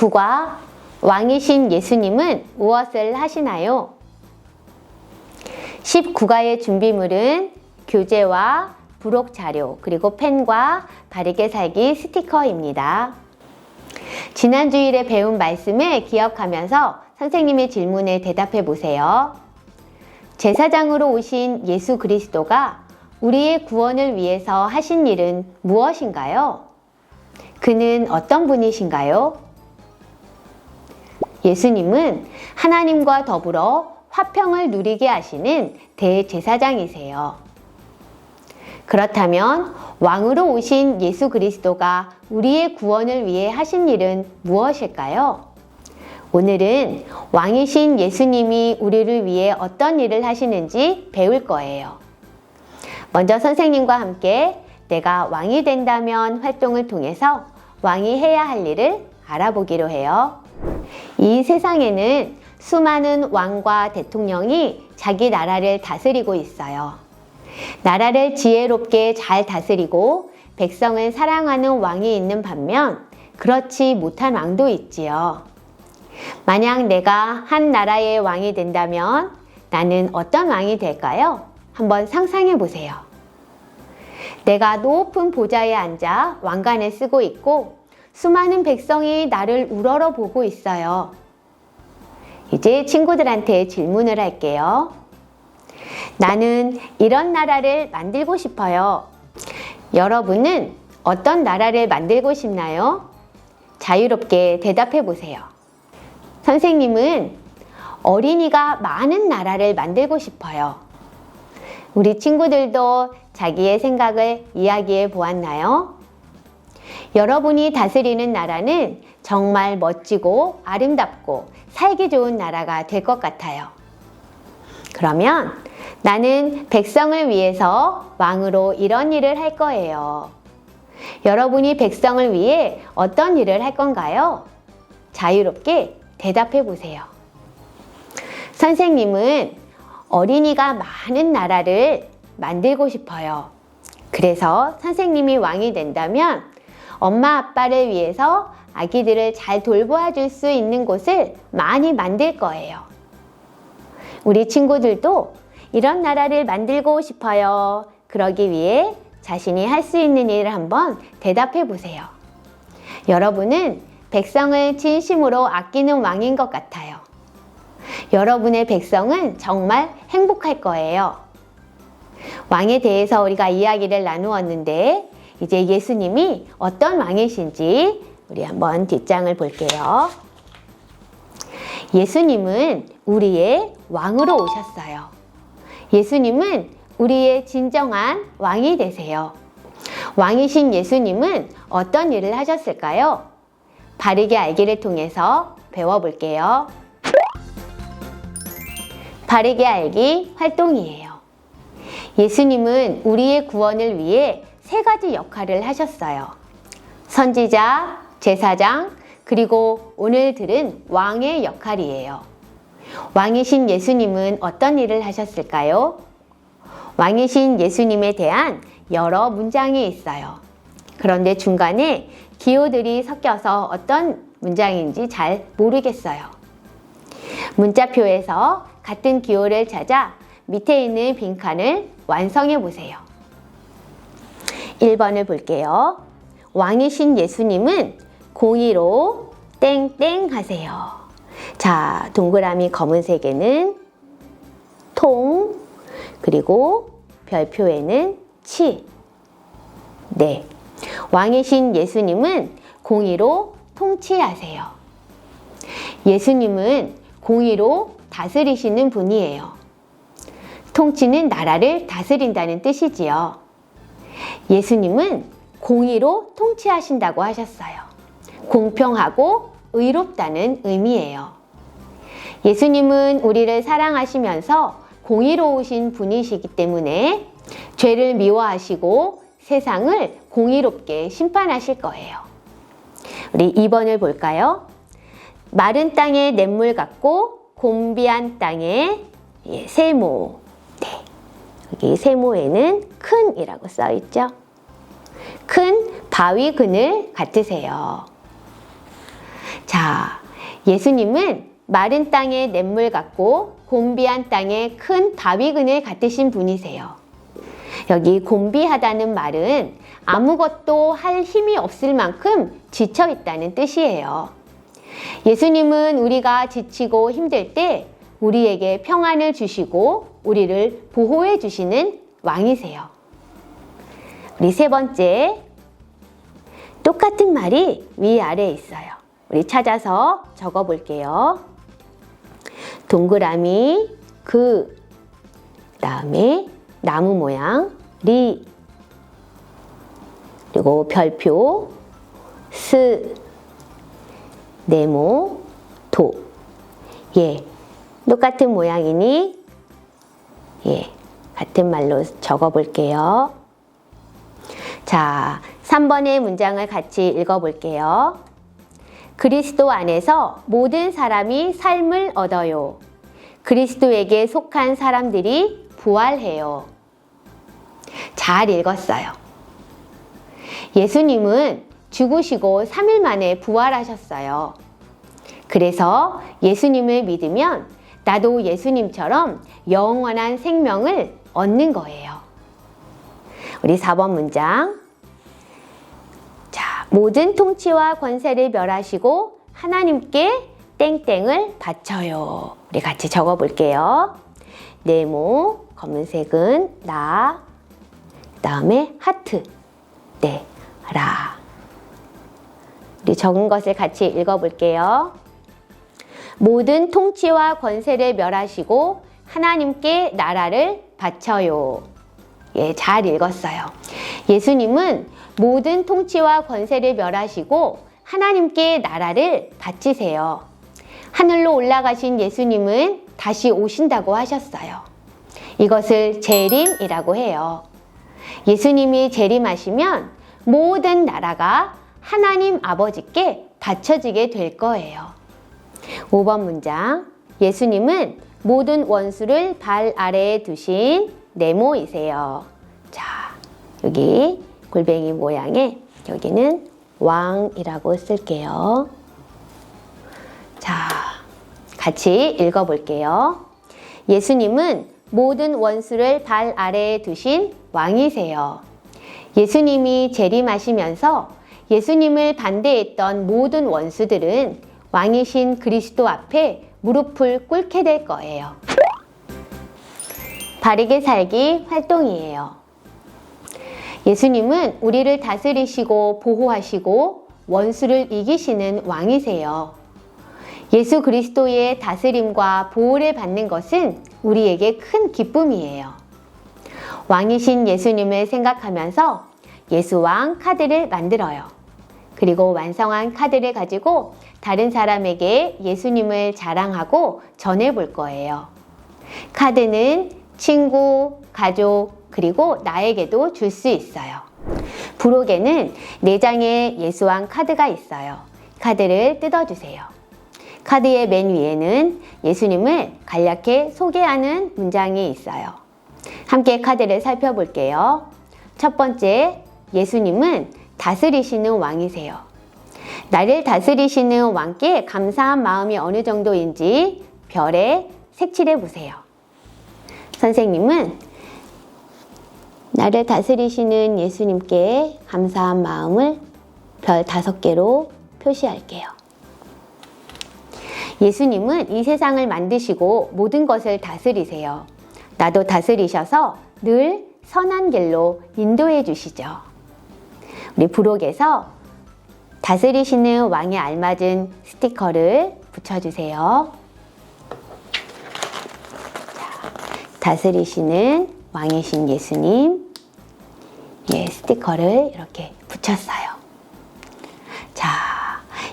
19과 왕이신 예수님은 무엇을 하시나요? 19과의 준비물은 교재와 부록 자료, 그리고 펜과 바르게 살기 스티커입니다. 지난 주일에 배운 말씀을 기억하면서 선생님의 질문에 대답해 보세요. 제사장으로 오신 예수 그리스도가 우리의 구원을 위해서 하신 일은 무엇인가요? 그는 어떤 분이신가요? 예수님은 하나님과 더불어 화평을 누리게 하시는 대제사장이세요. 그렇다면 왕으로 오신 예수 그리스도가 우리의 구원을 위해 하신 일은 무엇일까요? 오늘은 왕이신 예수님이 우리를 위해 어떤 일을 하시는지 배울 거예요. 먼저 선생님과 함께 내가 왕이 된다면 활동을 통해서 왕이 해야 할 일을 알아보기로 해요. 이 세상에는 수많은 왕과 대통령이 자기 나라를 다스리고 있어요. 나라를 지혜롭게 잘 다스리고 백성을 사랑하는 왕이 있는 반면 그렇지 못한 왕도 있지요. 만약 내가 한 나라의 왕이 된다면 나는 어떤 왕이 될까요? 한번 상상해 보세요. 내가 높은 보좌에 앉아 왕관을 쓰고 있고 수많은 백성이 나를 우러러 보고 있어요. 이제 친구들한테 질문을 할게요. 나는 이런 나라를 만들고 싶어요. 여러분은 어떤 나라를 만들고 싶나요? 자유롭게 대답해 보세요. 선생님은 어린이가 많은 나라를 만들고 싶어요. 우리 친구들도 자기의 생각을 이야기해 보았나요? 여러분이 다스리는 나라는 정말 멋지고 아름답고 살기 좋은 나라가 될 것 같아요. 그러면 나는 백성을 위해서 왕으로 이런 일을 할 거예요. 여러분이 백성을 위해 어떤 일을 할 건가요? 자유롭게 대답해 보세요. 선생님은 어린이가 많은 나라를 만들고 싶어요. 그래서 선생님이 왕이 된다면 엄마 아빠를 위해서 아기들을 잘 돌보아 줄 수 있는 곳을 많이 만들 거예요. 우리 친구들도 이런 나라를 만들고 싶어요. 그러기 위해 자신이 할 수 있는 일을 한번 대답해 보세요. 여러분은 백성을 진심으로 아끼는 왕인 것 같아요. 여러분의 백성은 정말 행복할 거예요. 왕에 대해서 우리가 이야기를 나누었는데, 이제 예수님이 어떤 왕이신지 우리 한번 뒷장을 볼게요. 예수님은 우리의 왕으로 오셨어요. 예수님은 우리의 진정한 왕이 되세요. 왕이신 예수님은 어떤 일을 하셨을까요? 바르게 알기를 통해서 배워볼게요. 바르게 알기 활동이에요. 예수님은 우리의 구원을 위해 세 가지 역할을 하셨어요. 선지자, 제사장, 그리고 오늘 들은 왕의 역할이에요. 왕이신 예수님은 어떤 일을 하셨을까요? 왕이신 예수님에 대한 여러 문장이 있어요. 그런데 중간에 기호들이 섞여서 어떤 문장인지 잘 모르겠어요. 문자표에서 같은 기호를 찾아 밑에 있는 빈칸을 완성해 보세요. 1번을 볼게요. 왕이신 예수님은 공의로 땡땡 하세요. 자, 동그라미 검은색에는 통, 그리고 별표에는 치. 네. 왕이신 예수님은 공의로 통치하세요. 예수님은 공의로 다스리시는 분이에요. 통치는 나라를 다스린다는 뜻이지요. 예수님은 공의로 통치하신다고 하셨어요. 공평하고 의롭다는 의미예요. 예수님은 우리를 사랑하시면서 공의로우신 분이시기 때문에 죄를 미워하시고 세상을 공의롭게 심판하실 거예요. 우리 2번을 볼까요? 마른 땅에 냇물 같고 곤비한 땅에 예, 세모. 네. 여기 세모에는 큰이라고 써 있죠. 큰 바위 그늘 같으세요. 자, 예수님은 마른 땅의 냇물 같고 곤비한 땅의 큰 바위근을 같으신 분이세요. 여기 곤비하다는 말은 아무것도 할 힘이 없을 만큼 지쳐 있다는 뜻이에요. 예수님은 우리가 지치고 힘들 때 우리에게 평안을 주시고 우리를 보호해 주시는 왕이세요. 우리 세 번째, 똑같은 말이 위아래에 있어요. 우리 찾아서 적어 볼게요. 동그라미, 그, 다음에 나무 모양, 리, 그리고 별표, 스, 네모, 도. 예. 똑같은 모양이니, 예. 같은 말로 적어 볼게요. 자, 3번의 문장을 같이 읽어 볼게요. 그리스도 안에서 모든 사람이 삶을 얻어요. 그리스도에게 속한 사람들이 부활해요. 잘 읽었어요. 예수님은 죽으시고 3일 만에 부활하셨어요. 그래서 예수님을 믿으면 나도 예수님처럼 영원한 생명을 얻는 거예요. 우리 4번 문장. 자, 모든 통치와 권세를 멸하시고 하나님께 땡땡을 바쳐요. 우리 같이 적어 볼게요. 네모, 검은색은 나, 그 다음에 하트, 네, 라. 우리 적은 것을 같이 읽어 볼게요. 모든 통치와 권세를 멸하시고 하나님께 나라를 바쳐요. 예, 잘 읽었어요. 예수님은 모든 통치와 권세를 멸하시고 하나님께 나라를 바치세요. 하늘로 올라가신 예수님은 다시 오신다고 하셨어요. 이것을 재림이라고 해요. 예수님이 재림하시면 모든 나라가 하나님 아버지께 바쳐지게 될 거예요. 5번 문장. 예수님은 모든 원수를 발 아래에 두신 네모이세요. 자, 여기 골뱅이 모양의 여기는 왕이라고 쓸게요. 자, 같이 읽어볼게요. 예수님은 모든 원수를 발 아래에 두신 왕이세요. 예수님이 재림하시면서 예수님을 반대했던 모든 원수들은 왕이신 그리스도 앞에 무릎을 꿇게 될 거예요. 바르게 살기 활동이에요. 예수님은 우리를 다스리시고 보호하시고 원수를 이기시는 왕이세요. 예수 그리스도의 다스림과 보호를 받는 것은 우리에게 큰 기쁨이에요. 왕이신 예수님을 생각하면서 예수왕 카드를 만들어요. 그리고 완성한 카드를 가지고 다른 사람에게 예수님을 자랑하고 전해볼 거예요. 카드는 친구, 가족, 그리고 나에게도 줄 수 있어요. 부록에는 4장의 예수왕 카드가 있어요. 카드를 뜯어주세요. 카드의 맨 위에는 예수님을 간략히 소개하는 문장이 있어요. 함께 카드를 살펴볼게요. 첫 번째, 예수님은 다스리시는 왕이세요. 나를 다스리시는 왕께 감사한 마음이 어느 정도인지 별에 색칠해 보세요. 선생님은 나를 다스리시는 예수님께 감사한 마음을 별 다섯 개로 표시할게요. 예수님은 이 세상을 만드시고 모든 것을 다스리세요. 나도 다스리셔서 늘 선한 길로 인도해 주시죠. 우리 부록에서 다스리시는 왕에 알맞은 스티커를 붙여주세요. 자, 다스리시는 왕이신 예수님, 예, 스티커를 이렇게 붙였어요. 자,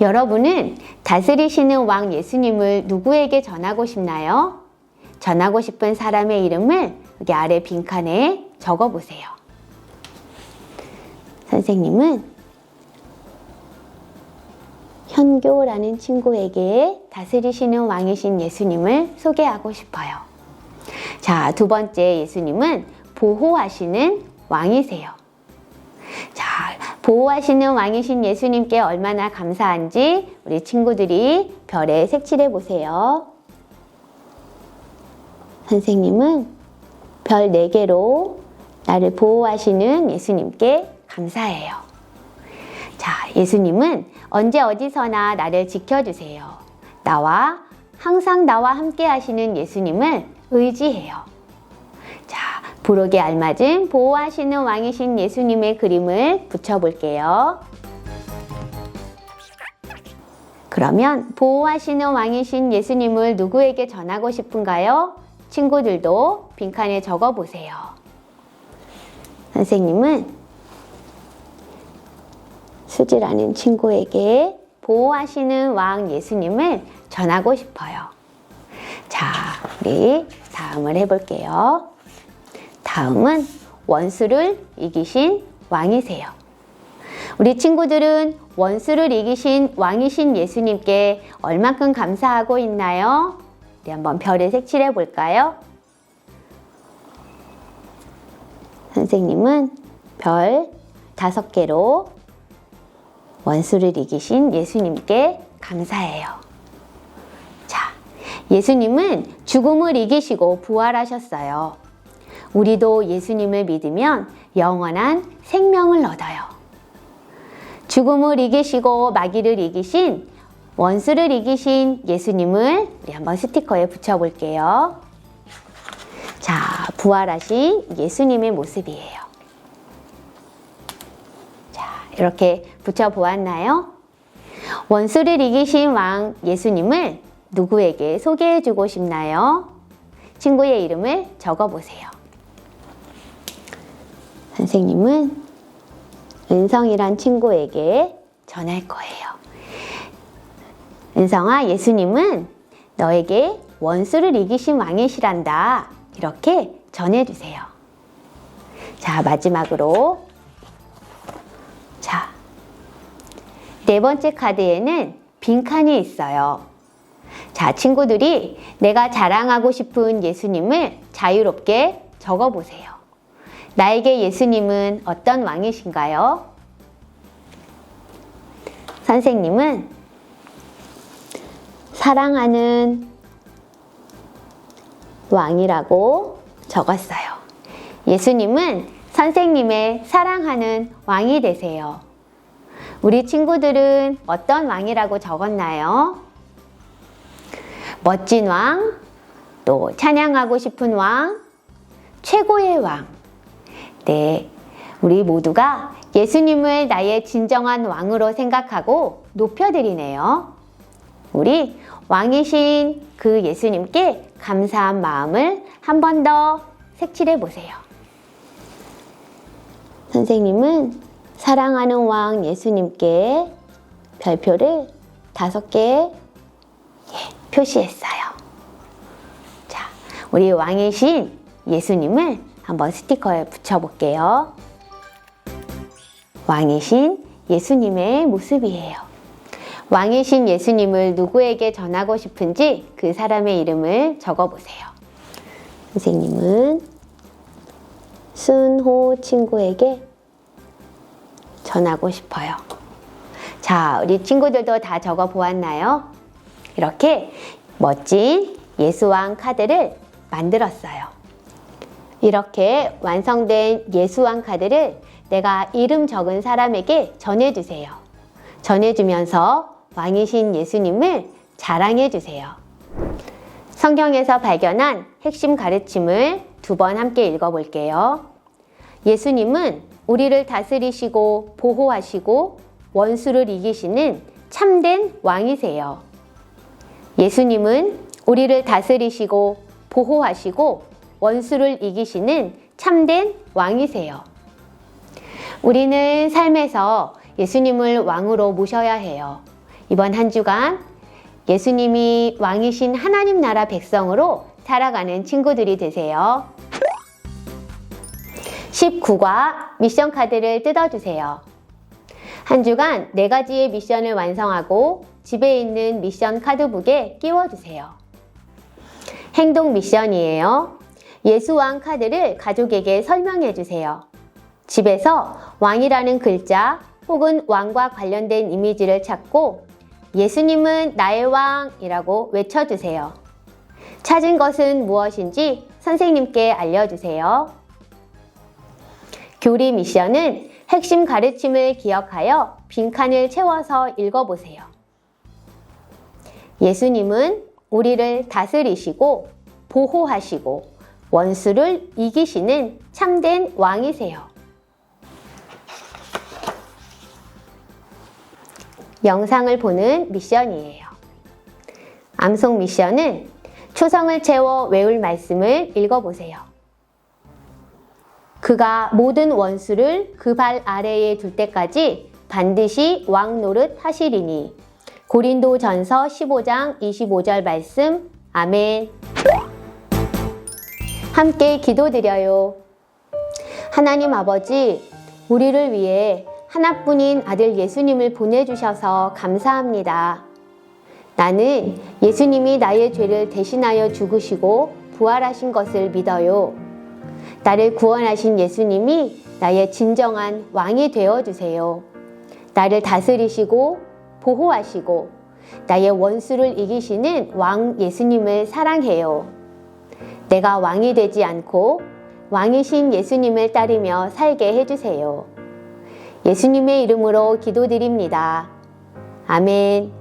여러분은 다스리시는 왕 예수님을 누구에게 전하고 싶나요? 전하고 싶은 사람의 이름을 여기 아래 빈칸에 적어 보세요. 선생님은 현교라는 친구에게 다스리시는 왕이신 예수님을 소개하고 싶어요. 자, 두 번째 예수님은 보호하시는 왕이세요. 자, 보호하시는 왕이신 예수님께 얼마나 감사한지 우리 친구들이 별에 색칠해 보세요. 선생님은 별 4개로 나를 보호하시는 예수님께 감사해요. 자, 예수님은 언제 어디서나 나를 지켜주세요. 나와 항상 나와 함께 하시는 예수님을 의지해요. 자, 부록에 알맞은 보호하시는 왕이신 예수님의 그림을 붙여볼게요. 그러면 보호하시는 왕이신 예수님을 누구에게 전하고 싶은가요? 친구들도 빈칸에 적어 보세요. 선생님은 수지라는 친구에게 보호하시는 왕 예수님을 전하고 싶어요. 자, 우리 다음을 해볼게요. 다음은 원수를 이기신 왕이세요. 우리 친구들은 원수를 이기신 왕이신 예수님께 얼만큼 감사하고 있나요? 우리 한번 별에 색칠해 볼까요? 선생님은 별 다섯 개로 원수를 이기신 예수님께 감사해요. 자, 예수님은 죽음을 이기시고 부활하셨어요. 우리도 예수님을 믿으면 영원한 생명을 얻어요. 죽음을 이기시고 마귀를 이기신 원수를 이기신 예수님을 우리 한번 스티커에 붙여볼게요. 자, 부활하신 예수님의 모습이에요. 자, 이렇게 붙여보았나요? 원수를 이기신 왕 예수님을 누구에게 소개해주고 싶나요? 친구의 이름을 적어보세요. 선생님은 은성이란 친구에게 전할 거예요. 은성아, 예수님은 너에게 원수를 이기신 왕이시란다. 이렇게 전해주세요. 자, 마지막으로. 자, 네 번째 카드에는 빈칸이 있어요. 자, 친구들이 내가 자랑하고 싶은 예수님을 자유롭게 적어보세요. 나에게 예수님은 어떤 왕이신가요? 선생님은 사랑하는 왕이라고 적었어요. 예수님은 선생님의 사랑하는 왕이 되세요. 우리 친구들은 어떤 왕이라고 적었나요? 멋진 왕, 또 찬양하고 싶은 왕, 최고의 왕. 네, 우리 모두가 예수님을 나의 진정한 왕으로 생각하고 높여드리네요. 우리 왕이신 그 예수님께 감사한 마음을 한 번 더 색칠해 보세요. 선생님은 사랑하는 왕 예수님께 별표를 다섯 개 예, 표시했어요. 자, 우리 왕이신 예수님을 한번 스티커에 붙여볼게요. 왕이신 예수님의 모습이에요. 왕이신 예수님을 누구에게 전하고 싶은지 그 사람의 이름을 적어보세요. 선생님은 순호 친구에게 전하고 싶어요. 자, 우리 친구들도 다 적어 보았나요? 이렇게 멋진 예수왕 카드를 만들었어요. 이렇게 완성된 예수왕 카드를 내가 이름 적은 사람에게 전해주세요. 전해주면서 왕이신 예수님을 자랑해주세요. 성경에서 발견한 핵심 가르침을 두 번 함께 읽어볼게요. 예수님은 우리를 다스리시고 보호하시고 원수를 이기시는 참된 왕이세요. 예수님은 우리를 다스리시고 보호하시고 원수를 이기시는 참된 왕이세요. 우리는 삶에서 예수님을 왕으로 모셔야 해요. 이번 한 주간 예수님이 왕이신 하나님 나라 백성으로 살아가는 친구들이 되세요. 19과 미션 카드를 뜯어주세요. 한 주간 네 가지의 미션을 완성하고 집에 있는 미션 카드북에 끼워주세요. 행동 미션이에요. 예수왕 카드를 가족에게 설명해 주세요. 집에서 왕이라는 글자 혹은 왕과 관련된 이미지를 찾고 예수님은 나의 왕이라고 외쳐주세요. 찾은 것은 무엇인지 선생님께 알려주세요. 교리 미션은 핵심 가르침을 기억하여 빈칸을 채워서 읽어보세요. 예수님은 우리를 다스리시고 보호하시고 원수를 이기시는 참된 왕이세요. 영상을 보는 미션이에요. 암송 미션은 초성을 채워 외울 말씀을 읽어보세요. 그가 모든 원수를 그 발 아래에 둘 때까지 반드시 왕 노릇 하시리니. 고린도 전서 15장 25절 말씀. 아멘. 함께 기도드려요. 하나님 아버지, 우리를 위해 하나뿐인 아들 예수님을 보내주셔서 감사합니다. 나는 예수님이 나의 죄를 대신하여 죽으시고 부활하신 것을 믿어요. 나를 구원하신 예수님이 나의 진정한 왕이 되어 주세요. 나를 다스리시고 보호하시고 나의 원수를 이기시는 왕 예수님을 사랑해요. 내가 왕이 되지 않고 왕이신 예수님을 따르며 살게 해주세요. 예수님의 이름으로 기도드립니다. 아멘.